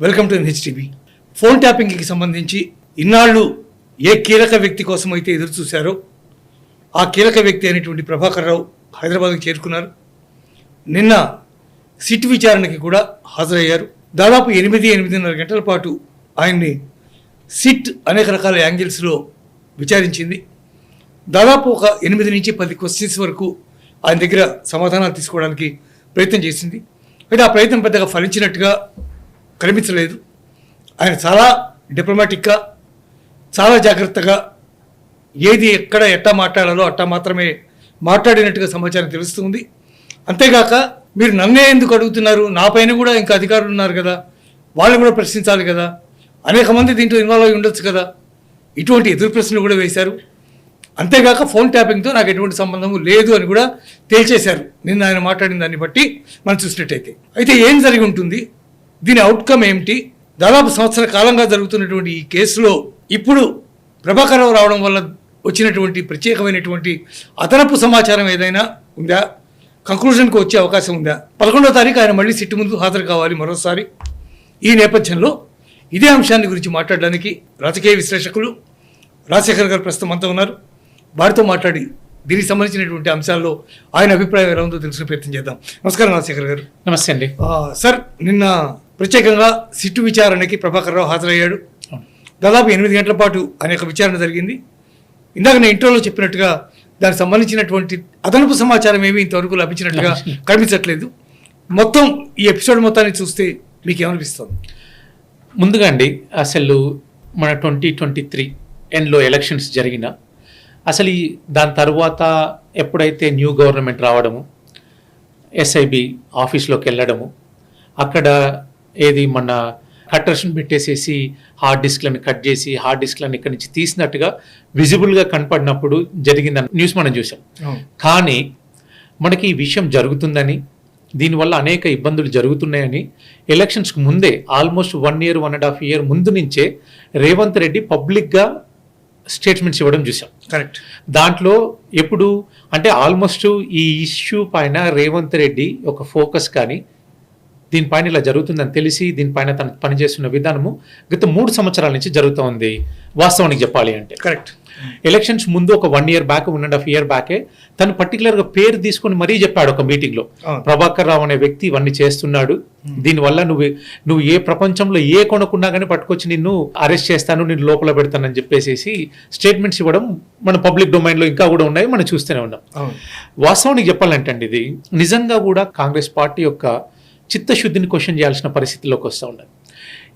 Welcome to HTV phone ట్యాపింగ్కి సంబంధించి ఇన్నాళ్ళు ఏ కీలక వ్యక్తి కోసం అయితే ఎదురు చూశారో ఆ కీలక వ్యక్తి అయినటువంటి ప్రభాకర్ రావు హైదరాబాద్కి చేరుకున్నారు. నిన్న సిట్ విచారణకి కూడా హాజరయ్యారు. దాదాపు ఎనిమిది ఎనిమిదిన్నర గంటల పాటు ఆయన్ని సిట్ అనేక రకాల యాంగిల్స్లో విచారించింది. దాదాపు ఒక ఎనిమిది నుంచి పది క్వశ్చన్స్ వరకు ఆయన దగ్గర సమాధానాలు తీసుకోవడానికి ప్రయత్నం చేసింది. అయితే ఆ ప్రయత్నం పెద్దగా ఫలించినట్టుగా కనిపించలేదు. ఆయన చాలా డిప్లొమాటిక్గా చాలా జాగ్రత్తగా ఏది ఎక్కడ ఎట్టా మాట్లాడాలో అట్టా మాత్రమే మాట్లాడినట్టుగా సమాచారం తెలుస్తుంది. అంతేగాక మీరు నన్నే ఎందుకు అడుగుతున్నారు? నా పైన కూడా ఇంకా అధికారులు ఉన్నారు కదా. వాళ్ళు కూడా ప్రశ్నించాలి కదా. అనేక మంది దీంట్లో ఇన్వాల్వ్ అయి ఉండొచ్చు కదా. ఇటువంటి ఎదురు ప్రశ్నలు కూడా వేశారు. అంతేగాక ఫోన్ ట్యాపింగ్తో నాకు ఎటువంటి సంబంధం లేదు అని కూడా తేల్చేశారు. నిన్న ఆయన మాట్లాడిన దాన్ని బట్టి మనం చూసినట్టయితే. అయితే ఏం జరిగి ఉంటుంది? దీని అవుట్కమ్ ఏమిటి? దాదాపు సంవత్సర కాలంగా జరుగుతున్నటువంటి ఈ కేసులో ఇప్పుడు ప్రభాకరరావు రావడం వల్ల వచ్చినటువంటి ప్రత్యేకమైనటువంటి అదనపు సమాచారం ఏదైనా ఉందా? కంక్లూజన్కి వచ్చే అవకాశం ఉందా? పదకొండో తారీఖు ఆయన మళ్ళీ సిట్టు ముందు హాజరు కావాలి మరోసారి. ఈ నేపథ్యంలో ఇదే అంశాన్ని గురించి మాట్లాడడానికి రాజకీయ విశ్లేషకులు రాజశేఖర్ గారు ప్రస్తుతం అంతా ఉన్నారు. వారితో మాట్లాడి దీనికి సంబంధించినటువంటి అంశాల్లో ఆయన అభిప్రాయం ఎలా ఉందో తెలుసుకునే ప్రయత్నం చేద్దాం. నమస్కారం రాజశేఖర్ గారు. నమస్తే అండి. సార్ నిన్న ప్రత్యేకంగా సిట్టు విచారణకి ప్రభాకర్ రావు హాజరయ్యాడు. దాదాపు ఎనిమిది గంటల పాటు యొక్క విచారణ జరిగింది. ఇందాక నేను ఇంట్రోలో చెప్పినట్టుగా దానికి సంబంధించినటువంటి అదనపు సమాచారం ఏమీ ఇంతవరకు లభించినట్టుగా కనిపించట్లేదు. మొత్తం ఈ ఎపిసోడ్ మొత్తాన్ని చూస్తే మీకు ఏమనిపిస్తుంది ముందుగా అండి అసలు మన ట్వంటీ ట్వంటీ త్రీ ఎండ్లో ఎలక్షన్స్ జరిగిన అసలు ఈ దాని తర్వాత ఎప్పుడైతే న్యూ గవర్నమెంట్ రావడము ఎస్ఐబి ఆఫీస్లోకి వెళ్ళడము అక్కడ ఏది మన కట్టర్స్ని పెట్టేసేసి హార్డ్ డిస్క్లను కట్ చేసి హార్డ్ డిస్క్లను ఇక్కడి నుంచి తీసినట్టుగా విజిబుల్గా కనపడినప్పుడు జరిగిందని న్యూస్ మనం చూసాం కానీ మనకి ఈ విషయం జరుగుతుందని దీనివల్ల అనేక ఇబ్బందులు జరుగుతున్నాయని ఎలక్షన్స్కి ముందే almost one year one and half year ముందు నుంచే రేవంత్ రెడ్డి పబ్లిక్గా స్టేట్మెంట్స్ ఇవ్వడం చూసాం కరెక్ట్. దాంట్లో ఎప్పుడు అంటే ఆల్మోస్ట్ ఈ ఇష్యూ పైన రేవంత్ రెడ్డి ఒక ఫోకస్ కానీ దీనిపైన ఇలా జరుగుతుందని తెలిసి దీనిపైన తను పనిచేస్తున్న విధానము గత మూడు సంవత్సరాల నుంచి జరుగుతూ ఉంది. వాస్తవానికి చెప్పాలి అంటే. కరెక్ట్ ఎలక్షన్స్ ముందు ఒక one year back one and half year బ్యాకే తను పర్టికులర్గా పేరు తీసుకొని మరీ చెప్పాడు ఒక మీటింగ్లో. ప్రభాకర్ రావు అనే వ్యక్తి ఇవన్నీ చేస్తున్నాడు. దీనివల్ల నువ్వు నువ్వు ఏ ప్రపంచంలో ఏ కొనుక్కున్నా కానీ పట్టుకొచ్చి నిన్ను అరెస్ట్ చేస్తాను నేను లోపల పెడతానని చెప్పేసి స్టేట్మెంట్స్ ఇవ్వడం మన పబ్లిక్ డొమైన్లో ఇంకా కూడా ఉన్నాయి మనం చూస్తూనే ఉన్నాం. వాస్తవానికి చెప్పాలంటే అండి ఇది నిజంగా కూడా కాంగ్రెస్ పార్టీ యొక్క చిత్తశుద్ధిని క్వశ్చన్ చేయాల్సిన పరిస్థితిలోకి వస్తూ ఉన్నది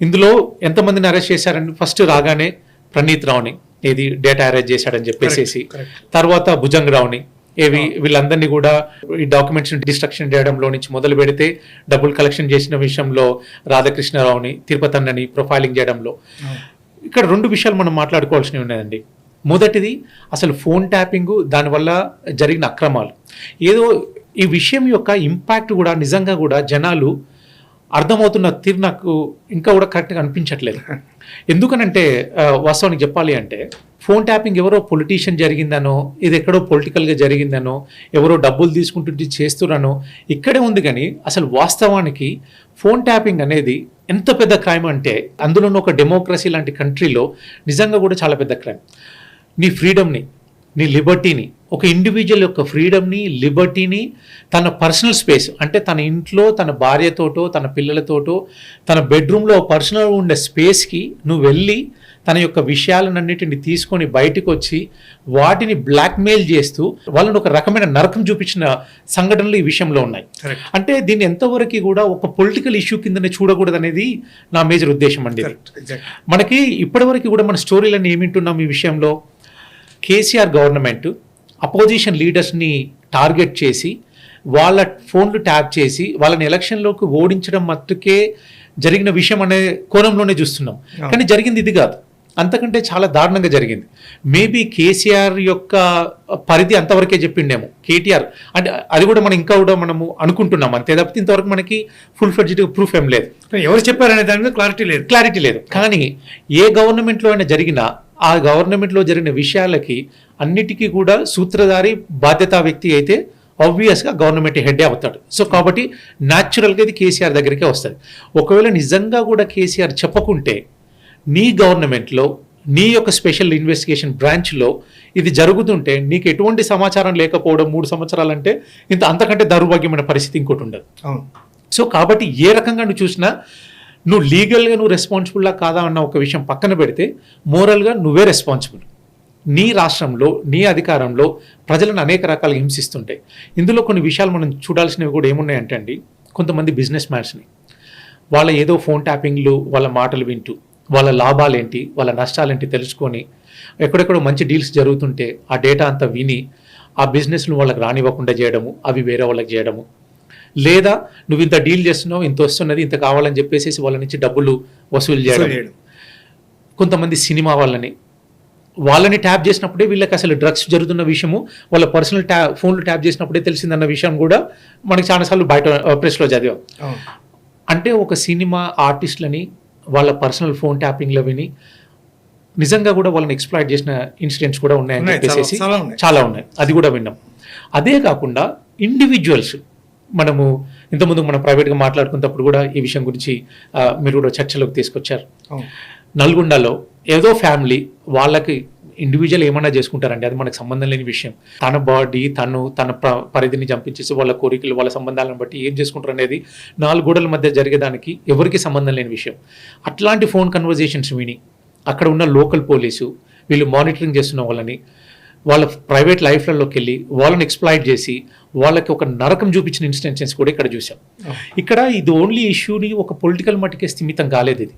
ఇందులో ఎంతమందిని అరెస్ట్ చేశారని ఫస్ట్ రాగానే ప్రణీత్ రావుని ఏది డేటా అరెస్ట్ చేశాడని చెప్పేసి correct. తర్వాత భుజంగ్ రావుని ఏవి వీళ్ళందరినీ కూడా ఈ డాక్యుమెంట్స్ డిస్ట్రక్షన్ చేయడంలో నుంచి మొదలు పెడితే డబ్బులు కలెక్షన్ చేసిన విషయంలో రాధాకృష్ణరావుని తిరుపతి అన్నని ప్రొఫైలింగ్ చేయడంలో ఇక్కడ రెండు విషయాలు మనం మాట్లాడుకోవాల్సినవి ఉన్నాయండి. మొదటిది అసలు ఫోన్ ట్యాపింగ్ దానివల్ల జరిగిన అక్రమాలు. ఏదో ఈ విషయం యొక్క ఇంపాక్ట్ కూడా నిజంగా కూడా జనాలు అర్థమవుతున్న తీరు నాకు ఇంకా కూడా కరెక్ట్గా అనిపించట్లేదు. ఎందుకనంటే వాస్తవానికి చెప్పాలి అంటే ఫోన్ ట్యాపింగ్ ఎవరో పొలిటీషియన్ జరిగిందనో ఇది ఎక్కడో పొలిటికల్గా జరిగిందనో ఎవరో డబ్బులు తీసుకుంటుంటే చేస్తున్నానో ఇక్కడే ఉంది కానీ అసలు వాస్తవానికి ఫోన్ ట్యాపింగ్ అనేది ఎంత పెద్ద క్రైమ్ అంటే అందులోనూ ఒక డెమోక్రసీ లాంటి కంట్రీలో నిజంగా కూడా చాలా పెద్ద క్రైమ్. నీ ఫ్రీడమ్ని నీ లిబర్టీని ఒక ఇండివిజువల్ యొక్క ఫ్రీడమ్ని లిబర్టీని తన పర్సనల్ స్పేస్ అంటే తన ఇంట్లో తన భార్యతోటో తన పిల్లలతోటో తన బెడ్రూమ్లో పర్సనల్ ఉండే స్పేస్కి నువ్వు వెళ్ళి తన యొక్క విషయాలన్నిటిని తీసుకొని బయటకు వచ్చి వాటిని బ్లాక్మెయిల్ చేస్తూ వాళ్ళని ఒక రకమైన నరకం చూపించిన సంఘటనలు ఈ విషయంలో ఉన్నాయి. అంటే దీన్ని ఎంతవరకు కూడా ఒక పొలిటికల్ ఇష్యూ కిందనే చూడకూడదు అనేది నా మేజర్ ఉద్దేశం అండి మనకి ఇప్పటివరకు కూడా మన స్టోరీలన్నీ ఏమింటున్నాం ఈ విషయంలో? కేసీఆర్ గవర్నమెంట్ అపోజిషన్ లీడర్స్ని టార్గెట్ చేసి వాళ్ళ ఫోన్లు ట్యాప్ చేసి వాళ్ళని ఎలక్షన్లోకి ఓడించడం మట్టుకే జరిగిన విషయం అనే కోణంలోనే చూస్తున్నాం. కానీ జరిగింది ఇది కాదు. అంతకంటే చాలా దారుణంగా జరిగింది. మేబీ కేసీఆర్ యొక్క పరిధి అంతవరకే చెప్పిండేమో. కేటీఆర్ అంటే అది కూడా మనం ఇంకా కూడా మనము అనుకుంటున్నాం అంతే తప్పితే ఇంతవరకు మనకి ఫుల్ ఫ్లెడ్జ్డ్ ప్రూఫ్ ఏం లేదు. ఎవరు చెప్పారనే దాని మీద క్లారిటీ లేదు. క్లారిటీ లేదు. కానీ ఏ గవర్నమెంట్లో అయినా జరిగినా ఆ గవర్నమెంట్లో జరిగిన విషయాలకి అన్నిటికీ కూడా సూత్రధారి బాధ్యతా వ్యక్తి అయితే ఆబ్వియస్గా గవర్నమెంట్ హెడ్ అవుతాడు. సో కాబట్టి న్యాచురల్గా ఇది కేసీఆర్ దగ్గరికే వస్తుంది. ఒకవేళ నిజంగా కూడా కేసీఆర్ చెప్పకుంటే నీ గవర్నమెంట్లో నీ యొక్క స్పెషల్ ఇన్వెస్టిగేషన్ బ్రాంచ్లో ఇది జరుగుతుంటే నీకు ఎటువంటి సమాచారం లేకపోవడం మూడు సంవత్సరాలు అంటే ఇంత అంతకంటే దౌర్భాగ్యమైన పరిస్థితి ఇంకోటి ఉండదు. సో కాబట్టి ఏ రకంగా నువ్వు చూసినా నువ్వు లీగల్గా నువ్వు రెస్పాన్సిబుల్లా కాదా అన్న ఒక విషయం పక్కన పెడితే మోరల్గా నువ్వే రెస్పాన్సిబుల్ నీ రాష్ట్రంలో నీ అధికారంలో ప్రజలను అనేక రకాలుగా హింసిస్తుంటాయి. ఇందులో కొన్ని విషయాలు మనం చూడాల్సినవి కూడా ఏమున్నాయంటే అండి కొంతమంది బిజినెస్ మ్యాన్స్ని వాళ్ళ ఏదో ఫోన్ ట్యాపింగ్లు వాళ్ళ మాటలు వింటూ వాళ్ళ లాభాలేంటి వాళ్ళ నష్టాలేంటి తెలుసుకొని ఎక్కడెక్కడో మంచి డీల్స్ జరుగుతుంటే ఆ డేటా అంతా విని ఆ బిజినెస్ను వాళ్ళకి రానివ్వకుండా చేయడము అవి వేరే వాళ్ళకి చేయడము లేదా నువ్వు ఇంత డీల్ చేస్తున్నావు ఇంత వస్తున్నది ఇంత కావాలని చెప్పేసి వాళ్ళ నుంచి డబ్బులు వసూలు చేయడం. కొంతమంది సినిమా వాళ్ళని. వాళ్ళని ట్యాప్ చేసినప్పుడే వీళ్ళకి అసలు డ్రగ్స్ జరుగుతున్న విషయము వాళ్ళ పర్సనల్ ట్యా ఫోన్లు ట్యాప్ చేసినప్పుడే తెలిసిందన్న విషయం కూడా మనకి చాలాసార్లు బయట ప్రెస్లో చదివాం. అంటే ఒక సినిమా ఆర్టిస్టులని వాళ్ళ పర్సనల్ ఫోన్ ట్యాపింగ్లో విని నిజంగా కూడా వాళ్ళని ఎక్స్ప్లాయిట్ చేసిన ఇన్సిడెంట్స్ కూడా ఉన్నాయని చెప్పేసి. చాలా ఉన్నాయి. అది కూడా విన్నాం. అదే కాకుండా ఇండివిజువల్స్ మనము ఇంతకుముందు మనం ప్రైవేట్గా మాట్లాడుకున్నప్పుడు కూడా ఈ విషయం గురించి మీరు కూడా చర్చలోకి తీసుకొచ్చారు. నల్గొండలో ఏదో ఫ్యామిలీ వాళ్ళకి ఇండివిజువల్ ఏమన్నా చేసుకుంటారండి అది మనకు సంబంధం లేని విషయం. తన బాడీ తను తన ప్ర- పరిధిని చంపించేసి వాళ్ళ కోరికలు వాళ్ళ సంబంధాలను బట్టి ఏం చేసుకుంటారు అనేది నాలుగు గోడల మధ్య జరిగేదానికి ఎవరికి సంబంధం లేని విషయం. అట్లాంటి ఫోన్ కన్వర్జేషన్స్ విని అక్కడ ఉన్న లోకల్ పోలీసు వీళ్ళు మానిటరింగ్ చేస్తున్న వాళ్ళని వాళ్ళ ప్రైవేట్ లైఫ్లలోకి వెళ్ళి వాళ్ళని ఎక్స్ప్లాయిట్ చేసి వాళ్ళకి ఒక నరకం చూపించిన ఇన్స్టెన్సెస్ కూడా ఇక్కడ చూసాం. ఇక్కడ ఇది ఓన్లీ ఇష్యూని ఒక పొలిటికల్ మట్టుకే స్థిమితం కాలేదు ఇది.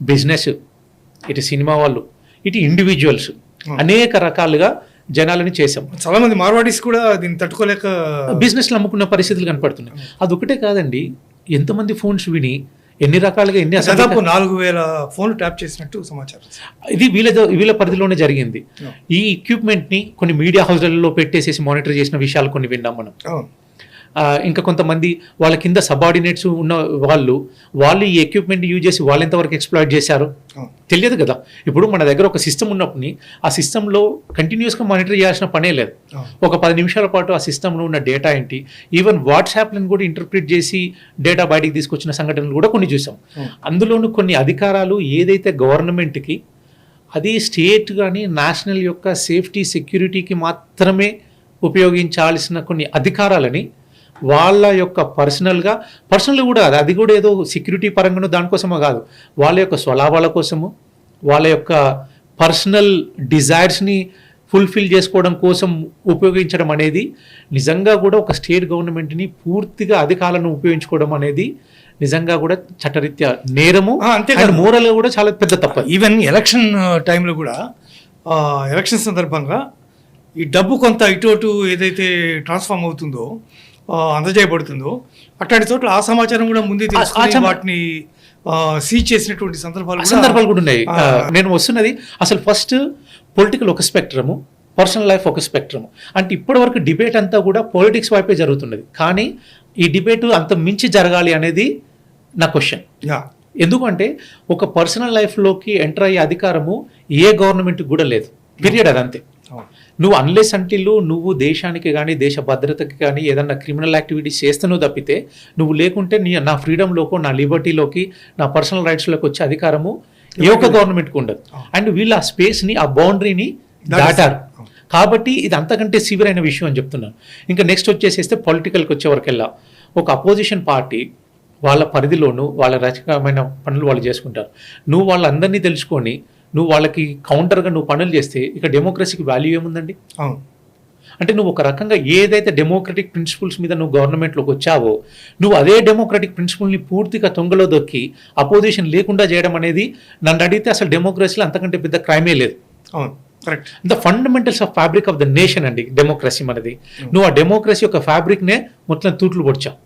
బిజినెస్ ఇటు సినిమా వాళ్ళు ఇటు ఇండివిజువల్స్ అనేక రకాలుగా జనాలని చేసాం చాలా మంది మార్వాడీస్ కూడా దీన్ని తట్టుకోలేక బిజినెస్లు అమ్ముకున్న పరిస్థితులు కనపడుతున్నాయి. అది ఒకటే కాదండి. ఎంతమంది ఫోన్స్ విని ఎన్ని రకాలుగా ఎన్ని దాదాపు నాలుగు వేల ఫోన్లు ట్యాప్ చేసినట్టు సమాచారం. ఇది వీళ్ళ వీళ్ళ పరిధిలోనే జరిగింది. ఈ ఎక్విప్మెంట్ని కొన్ని మీడియా హౌస్లలో పెట్టేసేసి మానిటర్ చేసిన విషయాలు కొన్ని విన్నాం మనం. ఇంకా కొంతమంది వాళ్ళ కింద సబార్డినేట్స్ ఉన్న వాళ్ళు వాళ్ళు ఈ ఎక్విప్మెంట్ యూజ్ చేసి వాళ్ళు ఎంతవరకు ఎక్స్ప్లాయిట్ చేశారు తెలియదు కదా. ఇప్పుడు మన దగ్గర ఒక సిస్టమ్ ఉన్నప్పుడు ఆ సిస్టంలో కంటిన్యూస్గా మానిటర్ చేయాల్సిన పనే లేదు. ఒక పది నిమిషాల పాటు ఆ సిస్టంలో ఉన్న డేటా ఏంటి? ఈవెన్ వాట్సాప్లను కూడా ఇంటర్ప్రిట్ చేసి డేటా బయటికి తీసుకొచ్చిన సంఘటనలు కూడా కొన్ని చూసాం. అందులోనూ కొన్ని అధికారాలు ఏదైతే గవర్నమెంట్కి అది స్టేట్ కానీ నేషనల్ యొక్క సేఫ్టీ సెక్యూరిటీకి మాత్రమే ఉపయోగించాల్సిన కొన్ని అధికారాలని వాళ్ళ యొక్క పర్సనల్గా పర్సనల్ కూడా కాదు అది కూడా ఏదో సెక్యూరిటీ పరంగానో దానికోసమో కాదు వాళ్ళ యొక్క స్వలాభాల కోసము వాళ్ళ యొక్క పర్సనల్ డిజైర్స్ని ఫుల్ఫిల్ చేసుకోవడం కోసం ఉపయోగించడం అనేది నిజంగా కూడా ఒక స్టేట్ గవర్నమెంట్ని పూర్తిగా అధికారాలను ఉపయోగించుకోవడం అనేది నిజంగా కూడా చట్టరీత్యా నేరము అంతేకాదు. మోరల్గా కూడా చాలా పెద్ద తప్ప ఈవెన్ ఎలక్షన్ టైంలో కూడా ఎలక్షన్ సందర్భంగా ఈ డబ్బు కొంత ఇటు అటు ఏదైతే ట్రాన్స్ఫార్మ్ అవుతుందో అందజేయబడుతుందో. అట్లాంటి చోట్ల ఆ సమాచారం కూడా ముందే తెలుసుకుని వాటిని సీజ్ చేసినటువంటి సందర్భాలు కూడా- సందర్భాలు కూడా ఉన్నాయి. నేను వస్తున్నది అసలు ఫస్ట్ పొలిటికల్ ఒక స్పెక్ట్రము పర్సనల్ లైఫ్ ఒక స్పెక్ట్రమ్ అంటే ఇప్పటివరకు డిబేట్ అంతా కూడా పొలిటిక్స్ వైపే జరుగుతున్నది. కానీ ఈ డిబేట్ అంత మించి జరగాలి అనేది నా క్వశ్చన్ ఎందుకంటే ఒక పర్సనల్ లైఫ్లోకి ఎంటర్ అయ్యే అధికారము ఏ గవర్నమెంట్కి కూడా లేదు. పీరియడ్ అదంతే. నువ్వు అన్లెస్ అంటిల్లు నువ్వు దేశానికి కానీ దేశ భద్రతకి కానీ ఏదన్నా క్రిమినల్ యాక్టివిటీస్ చేస్తానో తప్పితే నువ్వు లేకుంటే నీ నా ఫ్రీడంలోకి నా లిబర్టీలోకి నా పర్సనల్ రైట్స్లోకి వచ్చే అధికారము ఏ ఒక్క గవర్నమెంట్కి ఉండదు. అండ్ వీళ్ళు ఆ స్పేస్ని ఆ బౌండరీని దాటారు. కాబట్టి ఇది అంతకంటే సివియర్ అయిన విషయం అని చెప్తున్నాను ఇంకా నెక్స్ట్ వచ్చేసేస్తే పొలిటికల్కి వచ్చే వరకెల్లా ఒక అపోజిషన్ పార్టీ వాళ్ళ పరిధిలోనూ వాళ్ళ రచకమైన పనులు వాళ్ళు చేసుకుంటారు. నువ్వు వాళ్ళందరినీ తెలుసుకొని నువ్వు వాళ్ళకి కౌంటర్గా నువ్వు పనులు చేస్తే ఇక డెమోక్రసీకి వాల్యూ ఏముందండి? అంటే నువ్వు ఒక రకంగా ఏదైతే డెమోక్రటిక్ ప్రిన్సిపల్స్ మీద నువ్వు గవర్నమెంట్లోకి వచ్చావో నువ్వు అదే డెమోక్రటిక్ ప్రిన్సిపల్ని పూర్తిగా తొంగలో దొక్కి అపోజిషన్ లేకుండా చేయడం అనేది నన్ను అడిగితే అసలు డెమోక్రసీలో అంతకంటే పెద్ద క్రైమే లేదు. అవును. Correct the fundamentals of fabric of the nation అండి డెమోక్రసీ మనది. నువ్వు ఆ డెమోక్రసీ యొక్క ఫ్యాబ్రిక్నే మొత్తం తూట్లు పొడిచావు.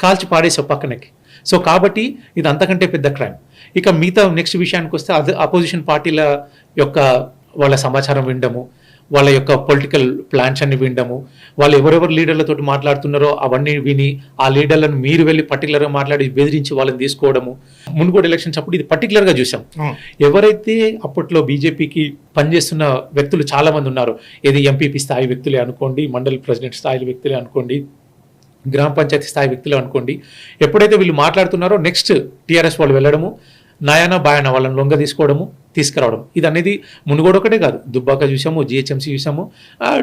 కాల్చి పాడేసావు పక్కనకి. సో కాబట్టి ఇది అంతకంటే పెద్ద క్రైమ్ ఇక మిగతా నెక్స్ట్ విషయానికి వస్తే అది అపోజిషన్ పార్టీల యొక్క వాళ్ళ సమాచారం వినడము వాళ్ళ యొక్క పొలిటికల్ ప్లాన్స్ అన్ని వినడము వాళ్ళు ఎవరెవరు లీడర్లతో మాట్లాడుతున్నారో అవన్నీ విని ఆ లీడర్లను మీరు వెళ్ళి పర్టికులర్గా మాట్లాడి బెదిరించి వాళ్ళని తీసుకోవడము. మునుగోడు ఎలక్షన్స్ అప్పుడు ఇది పర్టికులర్గా చూసాం. ఎవరైతే అప్పట్లో బీజేపీకి పనిచేస్తున్న వ్యక్తులు చాలా మంది ఉన్నారు. ఏది ఎంపీపీ స్థాయి వ్యక్తులే అనుకోండి మండలి ప్రెసిడెంట్ స్థాయి వ్యక్తులే అనుకోండి గ్రామ పంచాయతీ స్థాయి వ్యక్తులు అనుకోండి ఎప్పుడైతే వీళ్ళు మాట్లాడుతున్నారో నెక్స్ట్ టీఆర్ఎస్ వాళ్ళు వెళ్ళడము. నయానా బాయాన వాళ్ళని లొంగ తీసుకోవడము తీసుకురావడం ఇది అనేది మునుగోడు ఒకటే కాదు. దుబ్బాక చూసాము జిహెచ్ఎంసీ చూసాము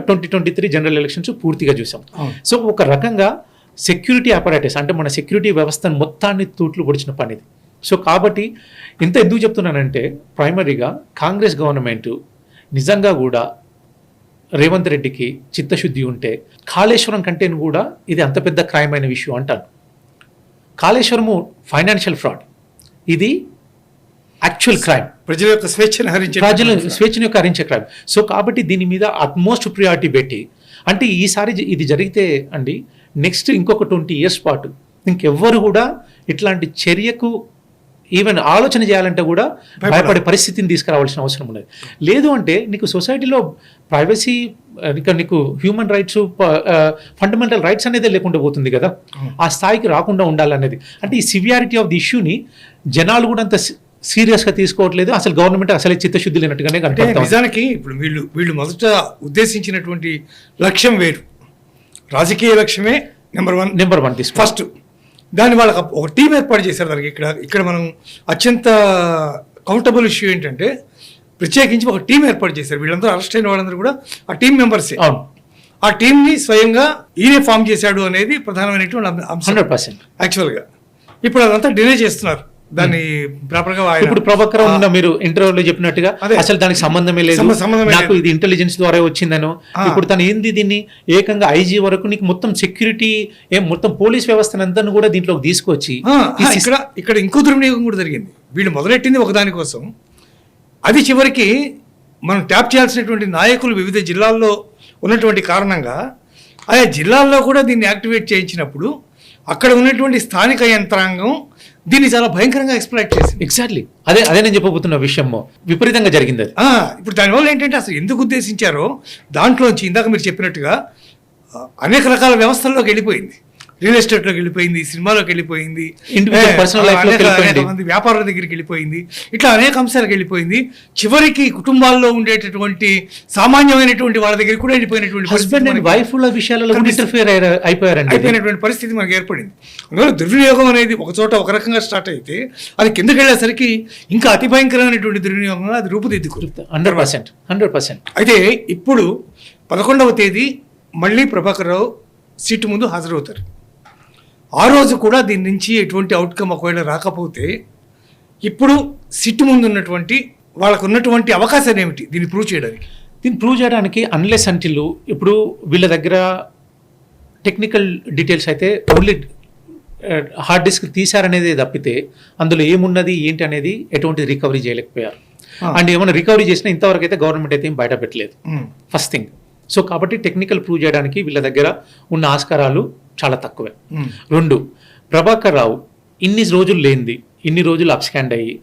twenty twenty three general elections పూర్తిగా చూసాం. సో ఒక రకంగా సెక్యూరిటీ అపరాటస్ అంటే మన సెక్యూరిటీ వ్యవస్థను మొత్తాన్ని తూట్లు పొడిచిన పని ఇది. సో కాబట్టి ఇంత ఎందుకు చెప్తున్నానంటే ప్రైమరీగా కాంగ్రెస్ గవర్నమెంట్ నిజంగా కూడా రేవంత్ రెడ్డికి చిత్తశుద్ధి ఉంటే కాళేశ్వరం కంటే కూడా ఇది అంత పెద్ద క్రైమ్ అయిన విషయం అంటాను కాళేశ్వరము ఫైనాన్షియల్ ఫ్రాడ్ ఇది యాక్చువల్ క్రైమ్ ప్రజల యొక్క స్వేచ్ఛను హరించే ప్రజలు స్వేచ్ఛను యొక్క హరించే క్రైమ్ సో కాబట్టి దీని మీద అట్మోస్ట్ ప్రియారిటీ పెట్టి అంటే ఈసారి ఇది జరిగితే అండి నెక్స్ట్ ఇంకొక ట్వంటీ ఇయర్స్ పాటు ఇంకెవ్వరు కూడా ఇట్లాంటి చర్యకు ఈవెన్ ఆలోచన చేయాలంటే కూడా. భయపడే పరిస్థితిని తీసుకురావాల్సిన అవసరం ఉన్నది లేదు అంటే నీకు సొసైటీలో ప్రైవసీ ఇంకా నీకు హ్యూమన్ రైట్స్ ఫండమెంటల్ రైట్స్ అనేది లేకుండా పోతుంది కదా. ఆ స్థాయికి రాకుండా ఉండాలనేది. అంటే ఈ సివియారిటీ ఆఫ్ ది ఇష్యూని జనాలు కూడా అంత సీరియస్గా తీసుకోవట్లేదు. అసలు గవర్నమెంట్ అసలే చిత్తశుద్ధి లేనట్టుగానే కనపడతా. నిజానికి ఇప్పుడు వీళ్ళు వీళ్ళు మొదట ఉద్దేశించినటువంటి లక్ష్యం వేరు. రాజకీయ లక్ష్యమే నెంబర్ వన్. నెంబర్ వన్ తీసుకో ఫస్ట్ దాన్ని వాళ్ళకి ఒక టీం ఏర్పాటు చేశారు దానికి. ఇక్కడ ఇక్కడ మనం అత్యంత కౌంటబుల్ ఇష్యూ ఏంటంటే ప్రత్యేకించి ఒక టీం ఏర్పాటు చేశారు. వీళ్ళందరూ అరెస్ట్ అయిన వాళ్ళందరూ కూడా ఆ టీం మెంబర్సే. అవును. ఆ టీంని స్వయంగా ఈయనే ఫామ్ చేశాడు అనేది ప్రధానమైనటువంటి అంశం. Hundred percent. యాక్చువల్గా. ఇప్పుడు అదంతా డిలే చేస్తున్నారు. దాన్ని ప్రాపర్గా ఆయన- ఇప్పుడు ప్రభాకర్ ఉన్న మీరు ఇంటర్వ్యూలో చెప్పినట్టుగా. అసలు దానికి సంబంధమే లేదు. నాకు. ఇది ఇంటెలిజెన్స్ ద్వారా వచ్చిందను. ఇప్పుడు తను ఏంది దీన్ని? ఏకంగా ఐజీ వరకు నీకు మొత్తం సెక్యూరిటీ ఏం మొత్తం పోలీస్ వ్యవస్థను అంతా కూడా దీంట్లోకి తీసుకొచ్చి ఇక్కడ ఇక్కడ ఇంకో దుర్వినియోగం కూడా జరిగింది. వీళ్ళు మొదలెట్టింది ఒకదాని కోసం. అది చివరికి మనం ట్యాప్ చేయాల్సినటువంటి నాయకులు వివిధ జిల్లాల్లో ఉన్నటువంటి కారణంగా ఆయా జిల్లాల్లో కూడా దీన్ని యాక్టివేట్ చేయించినప్పుడు అక్కడ ఉన్నటువంటి స్థానిక యంత్రాంగం దీన్ని చాలా భయంకరంగా ఎక్స్ప్లైట్ చేసింది. ఎగ్జాక్ట్లీ అదే అదే నేను చెప్పబోతున్న విషయం. విపరీతంగా జరిగింది అది. ఇప్పుడు దానివల్ల ఏంటంటే అసలు ఎందుకు ఉద్దేశించారో దాంట్లోంచి ఇందాక మీరు చెప్పినట్టుగా అనేక రకాల వ్యవస్థల్లోకి వెళ్ళిపోయింది. రియల్ ఎస్టేట్లోకి వెళ్ళిపోయింది సినిమాలోకి వెళ్ళిపోయింది. Individual ఏ, personal life లోకి అనేక- వెళ్ళిపోయింది. అనేక మంది వ్యాపారుల దగ్గరికి వెళ్ళిపోయింది. ఇట్లా అనేక అంశాలకు వెళ్ళిపోయింది. చివరికి కుటుంబాల్లో ఉండేటటువంటి సామాన్యమైనటువంటి వాళ్ళ దగ్గరికి కూడా వెళ్ళిపోయినటువంటి హస్బెండ్ అండ్ వైఫ్ విషయాలలో. ఇంటర్ఫియర్ అయిపోయారండి అయిపోయినటువంటి పరిస్థితి మనకి ఏర్పడింది. అందువల్ల దుర్వినియోగం అనేది ఒక చోట ఒక రకంగా స్టార్ట్ అయితే అది కిందకి వెళ్ళేసరికి ఇంకా అతి భయంకరమైనటువంటి దుర్వినియోగంగా అది రూపుదిద్దుకుంది. హండ్రెడ్ పర్సెంట్ హండ్రెడ్ పర్సెంట్ అయితే ఇప్పుడు పదకొండవ తేదీ మళ్ళీ ప్రభాకర్ రావు సీటు ముందు హాజరవుతారు. ఆ రోజు కూడా దీని నుంచి ఎటువంటి అవుట్కమ్ ఒకవేళ రాకపోతే ఇప్పుడు సిట్టు ముందు ఉన్నటువంటి వాళ్ళకు ఉన్నటువంటి అవకాశాలు ఏమిటి? దీన్ని ప్రూవ్ చేయడానికి. దీన్ని ప్రూవ్ చేయడానికి అన్లెస్ అంటిల్ ఇప్పుడు వీళ్ళ దగ్గర టెక్నికల్ డీటెయిల్స్ అయితే ఓన్లీ హార్డ్ డిస్క్ తీశారనేది తప్పితే అందులో ఏమున్నది ఏంటి అనేది ఎటువంటి రికవరీ చేయలేకపోయారు. అండ్ ఏమైనా రికవరీ చేసినా ఇంతవరకు అయితే గవర్నమెంట్ అయితే ఏం బయట పెట్టలేదు. ఫస్ట్ థింగ్ సో కాబట్టి టెక్నికల్ ప్రూవ్ చేయడానికి వీళ్ళ దగ్గర ఉన్న ఆస్కారాలు చాలా తక్కువే. రెండు ప్రభాకర్ రావు ఇన్ని రోజులు లేనిది ఇన్ని రోజులు అప్స్కాండ్ అయ్యి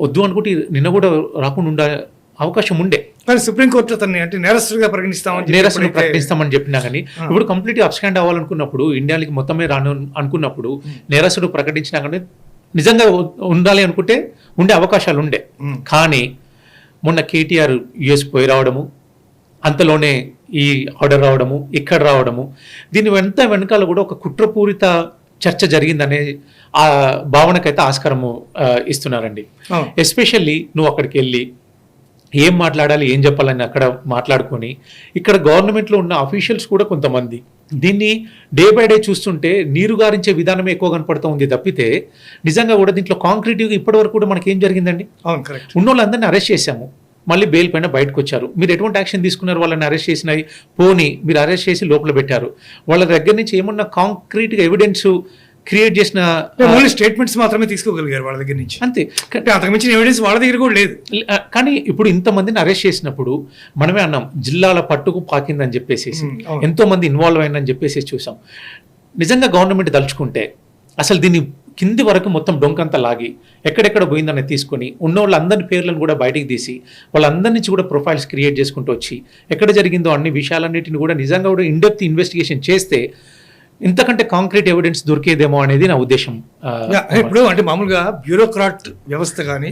వద్దు అనుకుంటే నిన్న కూడా రాకుండా ఉండే అవకాశం ఉండే. కానీ సుప్రీంకోర్టు అతన్ని అంటే నేరస్తుడిగా పరిగణిస్తామని ఎప్పుడైతే- ప్రకటిస్తామని చెప్పినా కానీ. ఇప్పుడు కంప్లీట్ అప్స్కాండ్ అవ్వాలనుకున్నప్పుడు ఇండియాకి మొత్తమే రాను అనుకున్నప్పుడు నేరస్తుడు ప్రకటించినా కానీ నిజంగా ఉండాలి అనుకుంటే ఉండే అవకాశాలు ఉండే. కానీ మొన్న కేటీఆర్ యుఎస్ పోయి రావడము అంతలోనే ఈ ఆర్డర్ రావడము ఇక్కడ రావడము దీని వెంట వెనకాల కూడా ఒక కుట్రపూరిత చర్చ జరిగిందనే ఆ భావనకైతే ఆస్కారము ఇస్తున్నారండి. ఎస్పెషల్లీ నువ్వు అక్కడికి వెళ్ళి ఏం మాట్లాడాలి ఏం చెప్పాలని అక్కడ మాట్లాడుకొని ఇక్కడ గవర్నమెంట్లో ఉన్న అఫీషియల్స్ కూడా కొంతమంది. దీన్ని డే బై డే చూస్తుంటే నీరు గారించే విధానమే ఎక్కువ కనపడుతూ ఉంది తప్పితే నిజంగా కూడా దీంట్లో కాంక్రీట్గా ఇప్పటి వరకు కూడా మనకి ఏం జరిగిందండి? అవును కరెక్ట్. ఉన్న వాళ్ళందరినీ అరెస్ట్ చేశాము. మళ్ళీ బెయిల్ పైన బయటకు వచ్చారు మీరు ఎటువంటి యాక్షన్ తీసుకున్నారు? వాళ్ళని అరెస్ట్ చేసినవి? పోని మీరు అరెస్ట్ చేసి లోపల పెట్టారు. వాళ్ళ దగ్గర నుంచి ఏమన్నా కాంక్రీట్గా ఎవిడెన్స్ క్రియేట్ చేసిన ఓన్లీ స్టేట్మెంట్స్ మాత్రమే తీసుకోగలిగారు వాళ్ళ దగ్గర నుంచి. అంతే. అంతకు మించిన ఎవిడెన్స్ వాళ్ళ దగ్గర కూడా లేదు. కానీ ఇప్పుడు ఇంతమందిని అరెస్ట్ చేసినప్పుడు మనమే అన్నాం జిల్లాల పట్టుకు పాకిందని చెప్పేసి. ఎంతో మంది ఇన్వాల్వ్ అయిందని చెప్పేసి చూసాం. నిజంగా గవర్నమెంట్ తలుచుకుంటే అసలు దీన్ని కింది వరకు మొత్తం డొంకంతా లాగి ఎక్కడెక్కడ పోయిందని తీసుకొని ఉన్న వాళ్ళందరి పేర్లను కూడా బయటికి తీసి వాళ్ళందరి నుంచి కూడా ప్రొఫైల్స్ క్రియేట్ చేసుకుంటూ వచ్చి ఎక్కడ జరిగిందో అన్ని విషయాలన్నిటిని కూడా నిజంగా కూడా ఇన్డెప్త్ ఇన్వెస్టిగేషన్ చేస్తే ఇంతకంటే కాంక్రీట్ ఎవిడెన్స్ దొరికేదేమో అనేది నా ఉద్దేశం ఇప్పుడు అంటే మామూలుగా బ్యూరోక్రాట్ వ్యవస్థ కానీ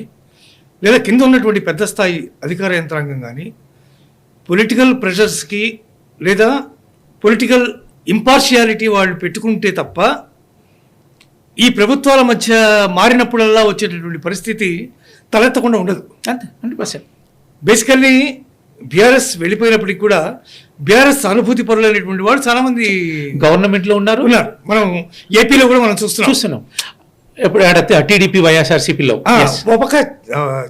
లేదా కింద ఉన్నటువంటి పెద్ద స్థాయి అధికార యంత్రాంగం కానీ పొలిటికల్ ప్రెషర్స్కి లేదా పొలిటికల్ ఇంపార్షియాలిటీ వాళ్ళు పెట్టుకుంటే తప్ప ఈ ప్రభుత్వాల మధ్య మారినప్పుడల్లా వచ్చేటటువంటి పరిస్థితి తలెత్తకుండా ఉండదు. అంతే హండ్రెడ్ పర్సెంట్ బేసికల్లీ బీఆర్ఎస్ వెళ్ళిపోయినప్పటికి కూడా బీఆర్ఎస్ అనుభూతి పరులైనటువంటి వాళ్ళు చాలామంది గవర్నమెంట్లో ఉన్నారు. ఉన్నారు. మనం ఏపీలో కూడా మనం చూస్తున్నాం. చూస్తున్నాం. ఇప్పుడు టీడీపీ వైఎస్ఆర్సీపీలో ఒక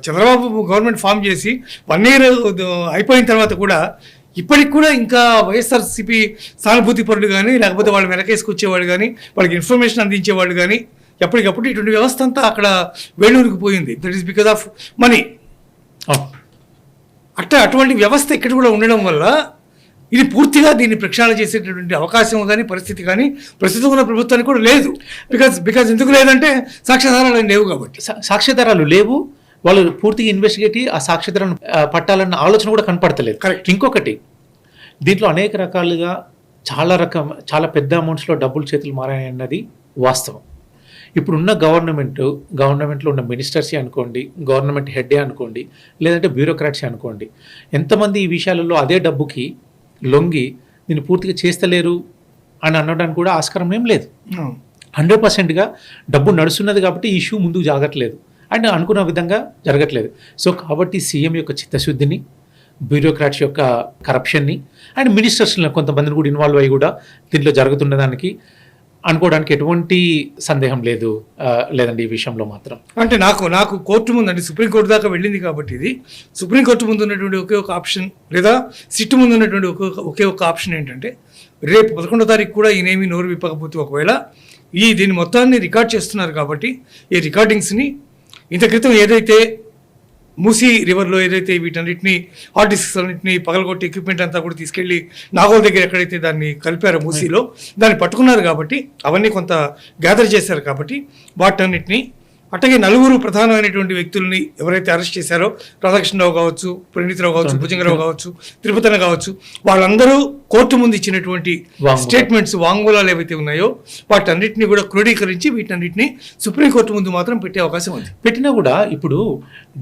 చంద్రబాబు గవర్నమెంట్ ఫామ్ చేసి వన్ ఇయర్ అయిపోయిన తర్వాత కూడా ఇప్పటికి కూడా ఇంకా వైఎస్ఆర్సీపీ సానుభూతి పరులు కానీ లేకపోతే వాళ్ళు వెనకేసుకొచ్చేవాళ్ళు కానీ వాళ్ళకి ఇన్ఫర్మేషన్ అందించేవాళ్ళు కానీ ఎప్పటికప్పుడు ఇటువంటి వ్యవస్థ అంతా అక్కడ వేణూరుకు పోయింది. That is because of money అట్ట అటువంటి వ్యవస్థ ఇక్కడ కూడా ఉండడం వల్ల ఇది పూర్తిగా దీన్ని ప్రక్షాళన చేసేటటువంటి అవకాశం కానీ పరిస్థితి కానీ ప్రస్తుతం ఉన్న ప్రభుత్వానికి కూడా లేదు. బికాజ్ బికాజ్ ఎందుకు లేదంటే సాక్ష్యాధారాలు లేవు కాబట్టి. సాక్ష్యాధారాలు లేవు. వాళ్ళు పూర్తిగా ఇన్వెస్టిగేట్ ఆ సాక్ష్యాధారాలను ఆ, పట్టాలన్న ఆలోచన కూడా కనపడతలేదు. Correct. ఇంకొకటి దీంట్లో అనేక రకాలుగా చాలా రకం చాలా పెద్ద అమౌంట్స్లో డబ్బులు చేతులు మారాయన్నది వాస్తవం. ఇప్పుడున్న గవర్నమెంట్ గవర్నమెంట్లో ఉన్న మినిస్టర్సే అనుకోండి గవర్నమెంట్ హెడ్డే అనుకోండి లేదంటే బ్యూరోక్రాట్సే అనుకోండి ఎంతమంది ఈ విషయాలలో అదే డబ్బుకి లొంగి దీన్ని పూర్తిగా చేస్తలేరు అని అనడానికి కూడా ఆస్కారం ఏం లేదు. హండ్రెడ్ పర్సెంట్గా డబ్బు నడుస్తున్నది కాబట్టి ఈ ఇష్యూ ముందుకు జాగట్లేదు. అండ్ అనుకున్న విధంగా జరగట్లేదు. సో కాబట్టి సీఎం యొక్క చిత్తశుద్ధిని బ్యూరోక్రాట్స్ యొక్క కరప్షన్ని అండ్ మినిస్టర్స్ కొంతమందిని కూడా ఇన్వాల్వ్ అయ్యి కూడా దీంట్లో జరుగుతున్న దానికి అనుకోవడానికి ఎటువంటి సందేహం లేదు లేదండి ఈ విషయంలో మాత్రం. అంటే నాకు నాకు కోర్టు ముందండి సుప్రీంకోర్టు దాకా వెళ్ళింది కాబట్టి ఇది. సుప్రీంకోర్టు ముందు ఉన్నటువంటి ఒకే ఒక ఆప్షన్ లేదా సిట్టు ముందు ఉన్నటువంటి ఒకే ఒక- ఒకే ఒక ఆప్షన్ ఏంటంటే రేపు పదకొండో తారీఖు కూడా ఈయనేమి నోరు విప్పకపోతే ఒకవేళ ఈ దీని మొత్తాన్ని రికార్డ్ చేస్తున్నారు కాబట్టి ఈ రికార్డింగ్స్ని ఇంత క్రితం ఏదైతే మూసీ రివర్లో ఏదైతే వీటన్నిటిని హార్డ్ డిస్క్స్ అన్నింటినీ పగలగొట్టి ఎక్విప్మెంట్ అంతా కూడా తీసుకెళ్ళి నాగోల్ దగ్గర ఎక్కడైతే దాన్ని కలిపారో మూసీలో దాన్ని పట్టుకున్నారు కాబట్టి అవన్నీ కొంత గ్యాదర్ చేశారు కాబట్టి వాటన్నిటిని అట్లాగే నలుగురు ప్రధానమైనటువంటి వ్యక్తుల్ని ఎవరైతే అరెస్ట్ చేశారో రాధాకృష్ణరావు కావచ్చు ప్రణీతిరావు కావచ్చు భుజంగరావు కావచ్చు తిరుపతిన కావచ్చు వాళ్ళందరూ కోర్టు ముందు ఇచ్చినటువంటి. స్టేట్మెంట్స్ వాంగ్మూలాలు ఏవైతే ఉన్నాయో వాటన్నిటిని కూడా క్రోడీకరించి వీటన్నిటిని సుప్రీంకోర్టు ముందు మాత్రం పెట్టే అవకాశం ఉంది. పెట్టినా కూడా ఇప్పుడు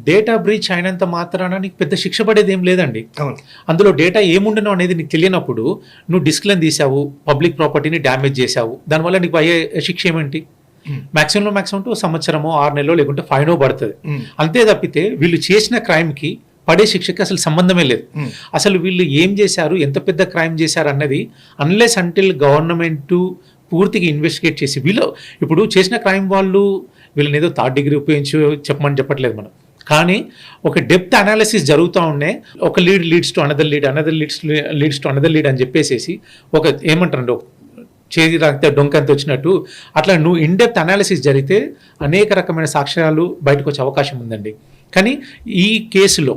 డేటా బ్రీచ్ అయినంత మాత్రాన నీకు పెద్ద శిక్ష పడేది ఏం లేదండి అందులో డేటా ఏముండనో అనేది నీకు తెలియనప్పుడు నువ్వు డిస్క్లైన్ తీసావు పబ్లిక్ ప్రాపర్టీని డ్యామేజ్ చేసావు దానివల్ల నీకు అయ్యే శిక్ష ఏమేంటి? మాక్సిమం మాక్సిమం టూ సంవత్సరమో ఆరు నెలలో లేకుంటే ఫైనో పడుతుంది మ్మ్. అంతే తప్పితే వీళ్ళు చేసిన క్రైమ్కి పడే శిక్షకి అసలు సంబంధమే లేదు మ్మ్. అసలు వీళ్ళు ఏం చేశారు ఎంత పెద్ద క్రైమ్ చేశారు అన్నది అన్లెస్ అంటిల్ గవర్నమెంట్ పూర్తిగా ఇన్వెస్టిగేట్ చేసి వీళ్ళు ఇప్పుడు చేసిన క్రైమ్ వాళ్ళు వీళ్ళని ఏదో థర్డ్ డిగ్రీ ఉపయోగించి చెప్పమని చెప్పట్లేదు మనం కానీ ఒక డెప్త్ అనాలిసిస్ జరుగుతూ ఉండే ఒక lead leads to another lead another leads leads to another lead అని చెప్పేసేసి ఒక ఏమంటారండి ఒక చేతి రాస్తే డొంకంత వచ్చినట్టు. అట్లా నువ్వు ఇన్డెప్త్ అనాలిసిస్ జరిగితే అనేక రకమైన సాక్ష్యాలు బయటకు వచ్చే అవకాశం ఉందండి. కానీ ఈ కేసులో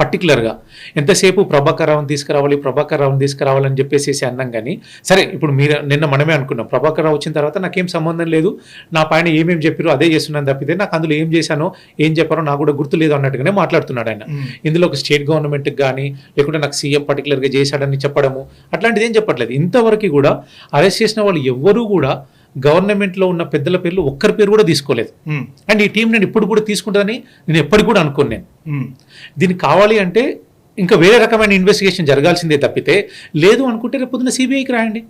పర్టికులర్గా. ఎంతసేపు ప్రభాకర్ రావుని తీసుకురావాలి ప్రభాకర్ రావుని తీసుకురావాలని చెప్పేసి అన్నాం కానీ సరే ఇప్పుడు మీరు నిన్న మనమే అనుకున్నాం. ప్రభాకర్ రావు వచ్చిన తర్వాత నాకేం సంబంధం లేదు. నా పైన ఏమేమి చెప్పారో అదే చేస్తున్నాను తప్పితే నాకు అందులో ఏం చేశానో ఏం చెప్పారో నాకు కూడా గుర్తు లేదు అన్నట్టుగానే మాట్లాడుతున్నాడు ఆయన. ఇందులో ఒక స్టేట్ గవర్నమెంట్కి కానీ లేకుంటే నాకు సీఎం పర్టికులర్గా చేశాడని చెప్పడము అట్లాంటిది ఏం చెప్పట్లేదు. ఇంతవరకు కూడా అరెస్ట్ చేసిన వాళ్ళు ఎవ్వరూ కూడా గవర్నమెంట్లో ఉన్న పెద్దల పేర్లు ఒక్కరి పేరు కూడా తీసుకోలేదు. అండ్ ఈ టీం నేను ఇప్పుడు కూడా తీసుకుంటుందని నేను ఎప్పటికి కూడా అనుకోను నేను. దీనికి కావాలి అంటే ఇంకా వేరే రకమైన ఇన్వెస్టిగేషన్ జరగాల్సిందే తప్పితే లేదు అనుకుంటే రేపు పొద్దున్న సిబిఐకి రాయండి.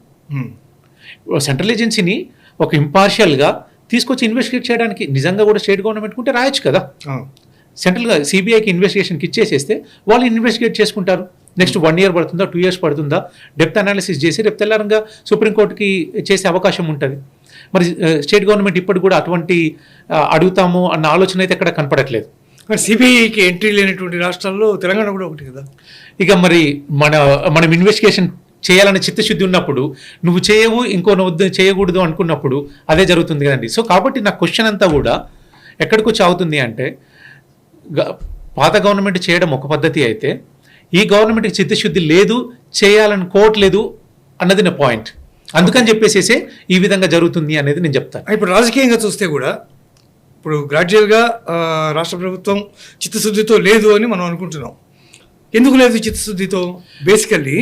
సెంట్రల్ ఏజెన్సీని ఒక ఇంపార్షియల్గా తీసుకొచ్చి ఇన్వెస్టిగేట్ చేయడానికి నిజంగా కూడా స్టేట్ గవర్నమెంట్ ఉంటే రాయొచ్చు కదా. సెంట్రల్గా సిబిఐకి ఇన్వెస్టిగేషన్కి ఇచ్చేసేస్తే వాళ్ళు ఇన్వెస్టిగేట్ చేసుకుంటారు నెక్స్ట్ వన్ ఇయర్ పడుతుందా టూ ఇయర్స్ పడుతుందా? డెప్త్ అనాలిసిస్ చేసి రేపు తెల్లారంగా సుప్రీంకోర్టుకి చేసే అవకాశం ఉంటుంది. మరి స్టేట్ గవర్నమెంట్ ఇప్పటికి కూడా అటువంటి అడుగుతాము అన్న ఆలోచన అయితే ఎక్కడ కనపడట్లేదు. సిబిఐకి ఎంట్రీ లేనటువంటి రాష్ట్రాల్లో తెలంగాణ కూడా ఒకటి కదా? ఇక మరి మన మనం ఇన్వెస్టిగేషన్ చేయాలనే చిత్తశుద్ధి ఉన్నప్పుడు నువ్వు చేయవు ఇంకో వద్దు చేయకూడదు అనుకున్నప్పుడు అదే జరుగుతుంది కదండి. సో కాబట్టి నా క్వశ్చన్ అంతా కూడా ఎక్కడికి వచ్చి అవుతుంది అంటే పాత గవర్నమెంట్ చేయడం ఒక పద్ధతి అయితే ఈ గవర్నమెంట్కి చిత్తశుద్ధి లేదు చేయాలనుకోవట్లేదు అన్నది నా పాయింట్ అందుకని చెప్పేసేసే ఈ విధంగా జరుగుతుంది అనేది నేను చెప్తాను. ఇప్పుడు రాజకీయంగా చూస్తే కూడా ఇప్పుడు గ్రాడ్యువల్గా రాష్ట్ర ప్రభుత్వం చిత్తశుద్ధితో లేదు అని మనం అనుకుంటున్నాం. ఎందుకు లేదు చిత్తశుద్ధితో? బేసికల్లీ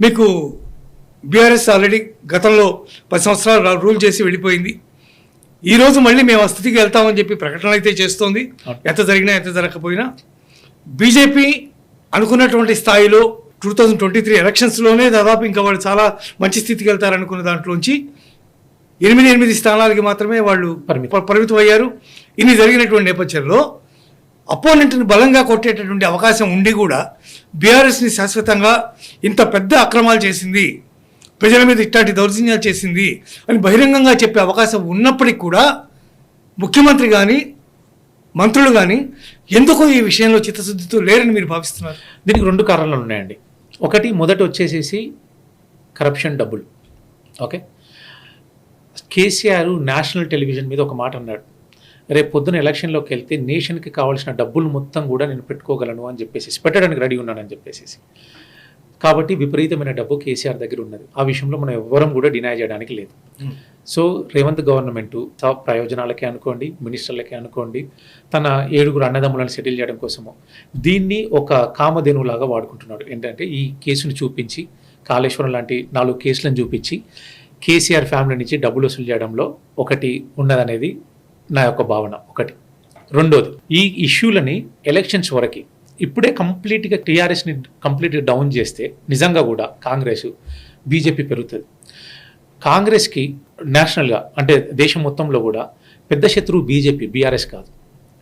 మీకు బీఆర్ఎస్ ఆల్రెడీ గతంలో పది సంవత్సరాలు రూల్ చేసి వెళ్ళిపోయింది. ఈ రోజు మళ్ళీ మేము ఆ స్థితికి వెళ్తామని చెప్పి ప్రకటనలు అయితే చేస్తోంది. ఎంత జరిగినా ఎంత జరగకపోయినా. బీజేపీ అనుకున్నటువంటి స్థాయిలో టూ థౌజండ్ ట్వంటీ త్రీ ఎలక్షన్స్లోనే దాదాపు ఇంకా వాళ్ళు చాలా మంచి స్థితికి వెళ్తారనుకున్న దాంట్లోంచి ఎనిమిది ఎనిమిది స్థానాలకి మాత్రమే వాళ్ళు పరిమితం. అయ్యారు ఇన్ని జరిగినటువంటి నేపథ్యంలో అపోనెంట్ని బలంగా కొట్టేటటువంటి అవకాశం ఉండి కూడా బీఆర్ఎస్ని శాశ్వతంగా ఇంత పెద్ద అక్రమాలు చేసింది ప్రజల మీద ఇట్లాంటి దౌర్జన్యాలు చేసింది అని బహిరంగంగా చెప్పే అవకాశం ఉన్నప్పటికీ కూడా ముఖ్యమంత్రి కానీ మంత్రులు కానీ ఎందుకు ఈ విషయంలో చిత్తశుద్ధితో లేరని మీరు భావిస్తున్నారు? దీనికి రెండు కారణాలు ఉన్నాయండి. ఒకటి మొదట వచ్చేసేసి కరప్షన్ డబ్బులు ఓకే? కేసీఆర్ నేషనల్ టెలివిజన్ మీద ఒక మాట అన్నాడు. రేపు పొద్దున ఎలక్షన్లోకి వెళ్తే నేషన్కి కావాల్సిన డబ్బులు మొత్తం కూడా నేను పెట్టుకోగలను అని చెప్పేసి పెట్టడానికి రెడీ ఉన్నానని చెప్పేసి కాబట్టి విపరీతమైన డబ్బు కేసీఆర్ దగ్గర ఉన్నది. ఆ విషయంలో మనం ఎవ్వరం కూడా డినై చేయడానికి లేదు. సో రేవంత్ గవర్నమెంట్ ప్రయోజనాలకే అనుకోండి మినిస్టర్లకే అనుకోండి తన ఏడుగురు అన్నదమ్ములను సెటిల్ చేయడం కోసము దీన్ని ఒక కామధేనువులాగా వాడుకుంటున్నాడు. ఏంటంటే ఈ కేసును చూపించి కాళేశ్వరం లాంటి నాలుగు కేసులను చూపించి కేసీఆర్ ఫ్యామిలీ నుంచి డబ్బులు వసూలు చేయడంలో ఒకటి ఉన్నదనేది నా యొక్క భావన. ఒకటి. రెండోది ఈ ఇష్యూలని ఎలక్షన్స్ వరకు ఇప్పుడే కంప్లీట్గా టీఆర్ఎస్ని కంప్లీట్గా డౌన్ చేస్తే నిజంగా కూడా కాంగ్రెస్ బీజేపీ పెరుగుతుంది. కాంగ్రెస్కి నేషనల్గా అంటే దేశం మొత్తంలో కూడా పెద్ద శత్రువు బీజేపీ బీఆర్ఎస్ కాదు.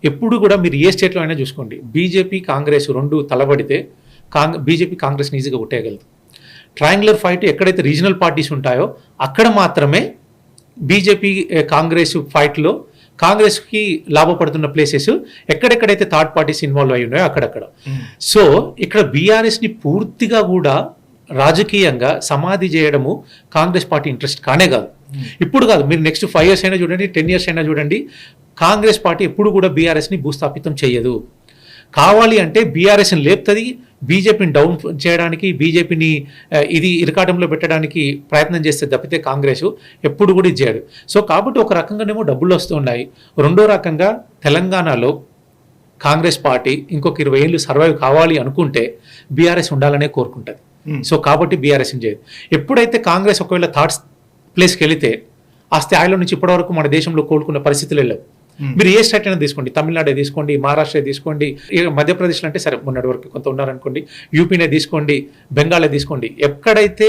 ఎప్పుడు కూడా మీరు ఏ స్టేట్లో అయినా చూసుకోండి. బీజేపీ కాంగ్రెస్ రెండు తలబడితే కాంగ్ బీజేపీ కాంగ్రెస్ని ఈజీగా కొట్టేయగలదు. ట్రయాంగులర్ ఫైట్ ఎక్కడైతే రీజనల్ పార్టీస్ ఉంటాయో అక్కడ మాత్రమే బీజేపీ కాంగ్రెస్ ఫైట్లో కాంగ్రెస్కి లాభపడుతున్న ప్లేసెస్ ఎక్కడెక్కడైతే థర్డ్ పార్టీస్ ఇన్వాల్వ్ అయి ఉన్నాయో అక్కడక్కడ. సో ఇక్కడ బీఆర్ఎస్ని పూర్తిగా కూడా రాజకీయంగా సమాధి చేయడము కాంగ్రెస్ పార్టీ ఇంట్రెస్ట్ కానే కాదు. ఇప్పుడు కాదు మీరు నెక్స్ట్ ఫైవ్ ఇయర్స్ అయినా చూడండి టెన్ ఇయర్స్ అయినా చూడండి కాంగ్రెస్ పార్టీ ఎప్పుడు కూడా బీఆర్ఎస్ని భూస్థాపితం చేయదు. కావాలి అంటే బీఆర్ఎస్ని లేపుతుంది బీజేపీని డౌన్ చేయడానికి బీజేపీని ఇది ఇరకాటంలో పెట్టడానికి ప్రయత్నం చేస్తే తప్పితే కాంగ్రెస్ ఎప్పుడు కూడా ఇది చేయడు. సో కాబట్టి ఒక రకంగానేమో డబ్బులు వస్తున్నాయి రెండో రకంగా తెలంగాణలో కాంగ్రెస్ పార్టీ ఇంకొక ఇరవై ఏళ్ళు సర్వైవ్ కావాలి అనుకుంటే బీఆర్ఎస్ ఉండాలనే కోరుకుంటుంది. సో కాబట్టి బీఆర్ఎస్ చేయదు ఎప్పుడైతే కాంగ్రెస్ ఒకవేళ థర్డ్ ప్లేస్కి వెళితే ఆ స్థాయిలో నుంచి ఇప్పటివరకు మన దేశంలో కోలుకున్న పరిస్థితులు వెళ్ళవు Hmm. మీరు ఏ స్టేట్ అయినా తీసుకోండి. తమిళనాడే తీసుకోండి మహారాష్ట్ర తీసుకోండి మధ్యప్రదేశ్లో అంటే సరే మొన్నటి వరకు కొంత ఉన్నారనుకోండి యూపీనే తీసుకోండి బెంగాలే తీసుకోండి. ఎక్కడైతే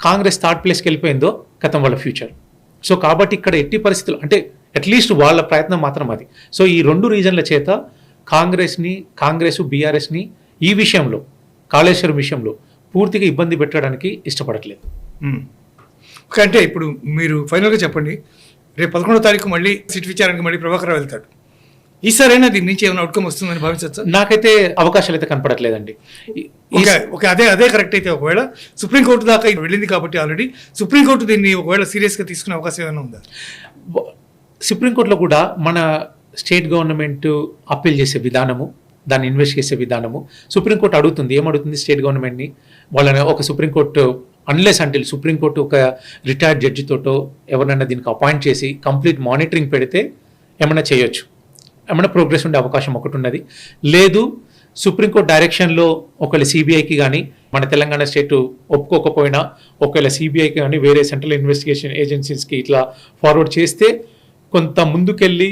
కాంగ్రెస్ థర్డ్ ప్లేస్కి వెళ్ళిపోయిందో గతం వాళ్ళ ఫ్యూచర్ సో కాబట్టి ఇక్కడ ఎట్టి పరిస్థితులు అంటే అట్లీస్ట్ వాళ్ళ ప్రయత్నం మాత్రం అది. సో ఈ రెండు రీజన్ల చేత కాంగ్రెస్ని కాంగ్రెస్ బీఆర్ఎస్ని ఈ విషయంలో కాళేశ్వరం విషయంలో పూర్తిగా ఇబ్బంది పెట్టడానికి ఇష్టపడట్లేదు. ఓకే, అంటే ఇప్పుడు మీరు ఫైనల్గా చెప్పండి. రేపు పదకొండో తారీఖు మళ్ళీ సిట్ విచారానికి మళ్ళీ ప్రభాకర్ వెళ్తాడు. ఈసారైనా దీని నుంచి ఏమైనా అవుట్కమ్ వస్తుందని భావించవచ్చు? నాకైతే అవకాశాలు అయితే కనపడట్లేదండి. ఓకే అదే అదే కరెక్ట్ అయితే ఒకవేళ సుప్రీంకోర్టు దాకా ఇది వెళ్ళింది కాబట్టి ఆల్రెడీ సుప్రీంకోర్టు దీన్ని ఒకవేళ సీరియస్గా తీసుకునే అవకాశం ఏమైనా ఉందా? సుప్రీంకోర్టులో కూడా మన స్టేట్ గవర్నమెంట్ అప్పీల్ చేసే విధానము దాన్ని ఇన్వెస్ట్ చేసే విధానము సుప్రీంకోర్టు అడుగుతుంది. ఏమడుగుతుంది స్టేట్ గవర్నమెంట్ని? వాళ్ళని ఒక supreme court unless until supreme court ఒక రిటైర్డ్ జడ్జితోటో ఎవరినైనా దీనికి అపాయింట్ చేసి కంప్లీట్ మానిటరింగ్ పెడితే ఏమైనా చేయొచ్చు. ఏమైనా ప్రోగ్రెస్ ఉండే అవకాశం ఒకటి ఉన్నది. లేదు సుప్రీంకోర్టు డైరెక్షన్లో ఒకవేళ సిబిఐకి కానీ మన తెలంగాణ స్టేట్ ఒప్పుకోకపోయినా ఒకవేళ సిబిఐకి కానీ వేరే సెంట్రల్ ఇన్వెస్టిగేషన్ ఏజెన్సీస్కి ఇట్లా ఫార్వర్డ్ చేస్తే కొంత ముందుకెళ్ళి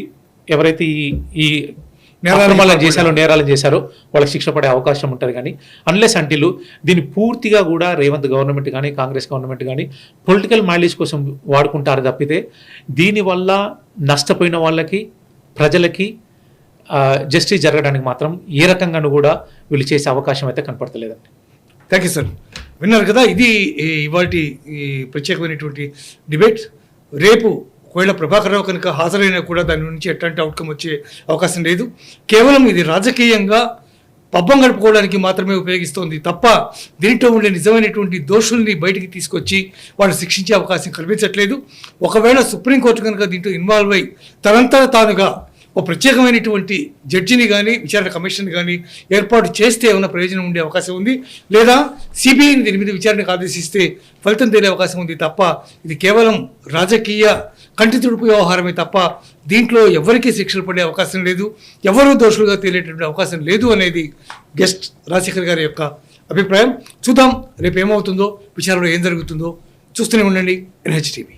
ఎవరైతే ఈ ఈ నేరాలు చేశారో నేరాలు చేశారో. వాళ్ళకి శిక్ష పడే అవకాశం ఉంటుంది కానీ అన్లెస్ అంటిలు దీన్ని పూర్తిగా కూడా రేవంత్ గవర్నమెంట్ కానీ కాంగ్రెస్ గవర్నమెంట్ కానీ పొలిటికల్ మైలేజ్ కోసం వాడుకుంటారు తప్పితే దీనివల్ల నష్టపోయిన వాళ్ళకి ప్రజలకి జస్టిస్ జరగడానికి మాత్రం ఏ రకంగానూ కూడా వీళ్ళు చేసే అవకాశం అయితే కనపడతలేదండి. థ్యాంక్ యూ సార్ విన్నారు కదా ఇది ఇవాళ ఈ ప్రత్యేకమైనటువంటి డిబేట్ రేపు ఒకవేళ ప్రభాకర్ రావు కనుక హాజరైనా కూడా దాని నుంచి ఎట్లాంటి అవుట్కమ్ వచ్చే అవకాశం లేదు. కేవలం ఇది రాజకీయంగా పబ్బం గడుపుకోవడానికి మాత్రమే ఉపయోగిస్తోంది తప్ప దీంట్లో ఉండే నిజమైనటువంటి దోషుల్ని బయటికి తీసుకొచ్చి వాళ్ళు శిక్షించే అవకాశం కల్పించట్లేదు. ఒకవేళ సుప్రీంకోర్టు కనుక దీంట్లో ఇన్వాల్వ్ అయి తనంతట తానుగా ఒక ప్రత్యేకమైనటువంటి జడ్జిని కానీ విచారణ కమిషన్ కానీ ఏర్పాటు చేస్తే ఏమైనా ప్రయోజనం ఉండే అవకాశం ఉంది. లేదా సిబిఐని దీని మీద విచారణకు ఆదేశిస్తే ఫలితం తెలియ అవకాశం ఉంది తప్ప ఇది కేవలం రాజకీయ కంటి తుడుపు వ్యవహారమే తప్ప దీంట్లో ఎవరికీ శిక్షలు పడే అవకాశం లేదు ఎవరూ దోషులుగా తేలేటువంటి అవకాశం లేదు అనేది గెస్ట్ రాజశేఖర్ గారి యొక్క అభిప్రాయం. చూద్దాం రేపు ఏమవుతుందో విచారణలో ఏం జరుగుతుందో చూస్తూనే ఉండండి ఎన్హెచ్టీవీ